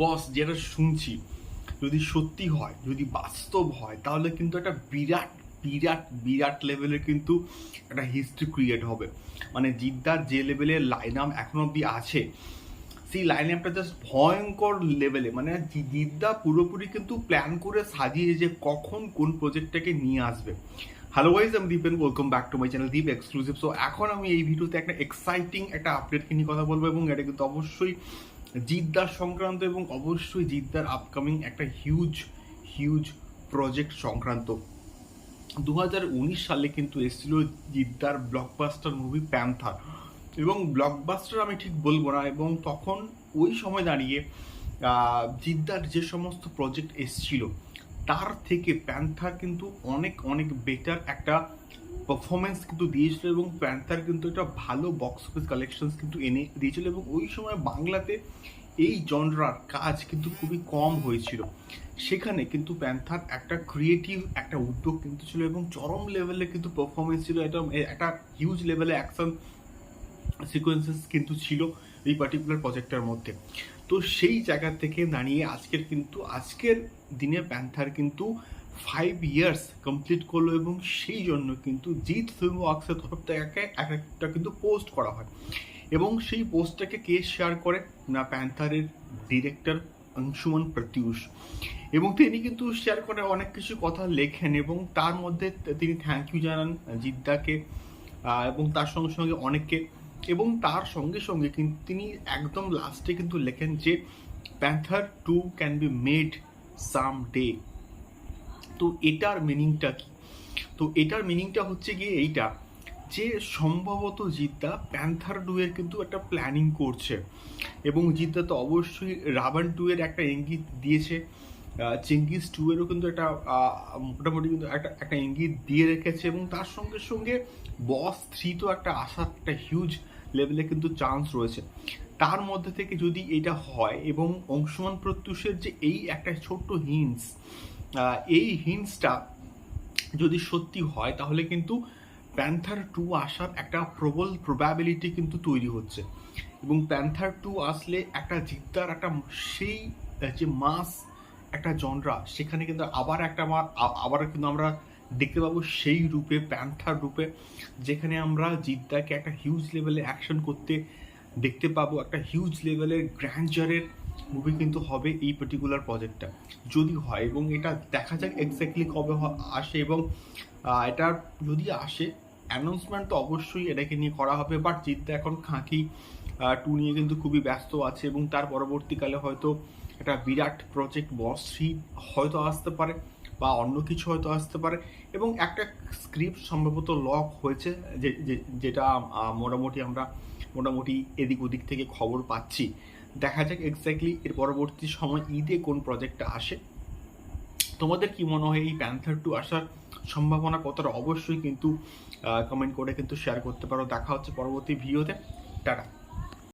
বস যেটা শুনছি, যদি সত্যি হয়, যদি বাস্তব হয়, তাহলে কিন্তু একটা বিরাট বিরাট বিরাট লেভেলের কিন্তু একটা হিস্ট্রি ক্রিয়েট হবে। মানে জিদ্দার যে লেভেলের লাইন আপ এখন অব্দি আছে, সেই লাইন আপটা জাস্ট ভয়ঙ্কর লেভেলে মানে জিদ্দা পুরোপুরি কিন্তু প্ল্যান করে সাজিয়ে যে কখন কোন প্রজেক্টটাকে নিয়ে আসবে। হ্যালো ওয়াইজ আমি Dipen welcome back to my channel Deep exclusive so এখন আমি এই ভিডিওতে একটা এক্সাইটিং একটা আপডেটকে নিয়ে কথা বলব এবং এটা কিন্তু অবশ্যই জিদ্দার সংক্রান্ত এবং অবশ্যই জিদ্দার আপকামিং একটা হিউজ হিউজ প্রজেক্ট সংক্রান্ত। দু হাজার উনিশ সালে কিন্তু এসেছিল জিদ্দার ব্লকবাস্টার মুভি প্যান্থার এবং ব্লকবাস্টার আমি ঠিক বলব না, এবং তখন ওই সময় দাঁড়িয়ে জিদ্দার যে সমস্ত প্রজেক্ট এসছিল, তার থেকে প্যান্থার কিন্তু অনেক অনেক বেটার একটা পারফরমেন্স কিন্তু দিয়েছিল এবং প্যান্থার কিন্তু একটা ভালো বক্স অফিস কালেকশনস কিন্তু এনে দিয়েছিল এবং ওই সময় বাংলাতে এই জনরার কাজ কিন্তু খুবই কম হয়েছিল। সেখানে কিন্তু প্যান্থার একটা ক্রিয়েটিভ একটা উদ্যোগ কিন্তু ছিল এবং চরম লেভেলে কিন্তু পারফরমেন্স ছিল এটা একটা হিউজ লেভেলে অ্যাকশন সিকোয়েন্সেস কিন্তু ছিল এই পার্টিকুলার প্রজেক্টের মধ্যে। তো সেই জায়গা থেকে দাঁড়িয়ে আজকের কিন্তু, আজকের দিনে প্যান্থার কিন্তু ফাইভ ইয়ার্স কমপ্লিট করল এবং সেই জন্য কিন্তু জিৎ ফিল্ম ওয়ার্কসের তরফ থেকে এক একটা কিন্তু পোস্ট করা হয়। এবং সেই পোস্টটাকে কে শেয়ার করে? না, প্যান্থারের ডিরেক্টর অংশুমান প্রত্যুষ। এবং তিনি কিন্তু শেয়ার করে অনেক কিছু কথা লেখেন এবং তার মধ্যে তিনি থ্যাংক ইউ জানান জিদ্দাকে এবং তার সঙ্গে সঙ্গে অনেককে। এবং তার সঙ্গে সঙ্গে কিন্তু তিনি একদম লাস্টে কিন্তু লেখেন যে Panther two can be made some day তো এটার মিনিংটা কি? তো এটার মিনিংটা হচ্ছে গিয়ে এইটা, যে সম্ভবত জিদ্দা প্যান্থার এর কিন্তু একটা প্ল্যানিং করছে। এবং জিদ্দা তো অবশ্যই রাবান টু এর একটা ইঙ্গিত দিয়েছে। চেঙ্গিস টু এরও কিন্তু একটা মোটামুটি কিন্তু একটা একটা ইঙ্গিত দিয়ে রেখেছে। এবং তার সঙ্গে সঙ্গে বস থ্রি তো একটা আসার একটা হিউজ লেভেলে কিন্তু চান্স রয়েছে। তার মধ্যে থেকে যদি এটা হয় এবং অংশমান প্রত্যুষের যে এই একটা ছোট্ট হিন্স এই হিন্সটা যদি সত্যি হয়, তাহলে কিন্তু প্যান্থার টু আসার একটা প্রবল প্রবাবিলিটি কিন্তু তৈরি হচ্ছে। এবং প্যান্থার টু আসলে একটা জিদ্দার, একটা সেই যে মাস একটা জনরা সেখানে কিন্তু আবার একটা আবার কিন্তু আমরা দেখতে পাবো সেই রূপে প্যান্থার রূপে, যেখানে আমরা জিদ্দাকে একটা হিউজ লেভেলে অ্যাকশন করতে দেখতে পাবো, একটা হিউজ লেভেলের গ্র্যান্ডারের মুভি কিন্তু হবে এই পার্টিকুলার প্রজেক্টটা যদি হয়, এবং এটা দেখা যাক এক্স্যাক্টলি কবে আসে, এবং এটা যদি আসে অ্যানাউন্সমেন্ট তো অবশ্যই এটাকে নিয়ে করা হবে বাট জিদ্দা এখন খাঁকি টু নিয়ে কিন্তু খুবই ব্যস্ত আছে, এবং তার পরবর্তীকালে হয়তো একটা বিরাট প্রজেক্ট বস হয়তো আসতে পারে, বা অন্য কিছু হয়তো আসতে পারে, এবং একটা স্ক্রিপ্ট সম্ভবত লক হয়েছে যেটা মোটামুটি আমরা মোটামুটি এদিক ওদিক থেকে খবর পাচ্ছি। দেখা যাক এক্স্যাক্টলি এর পরবর্তী সময় ঈদে কোন প্রজেক্টটা আসে। তোমাদের কি মনে হয় এই প্যান্থার টু আসার সম্ভাবনা কতটা? অবশ্যই কিন্তু কমেন্ট করে কিন্তু শেয়ার করতে পারো। দেখা হচ্ছে পরবর্তী ভিডিওতে টাটা।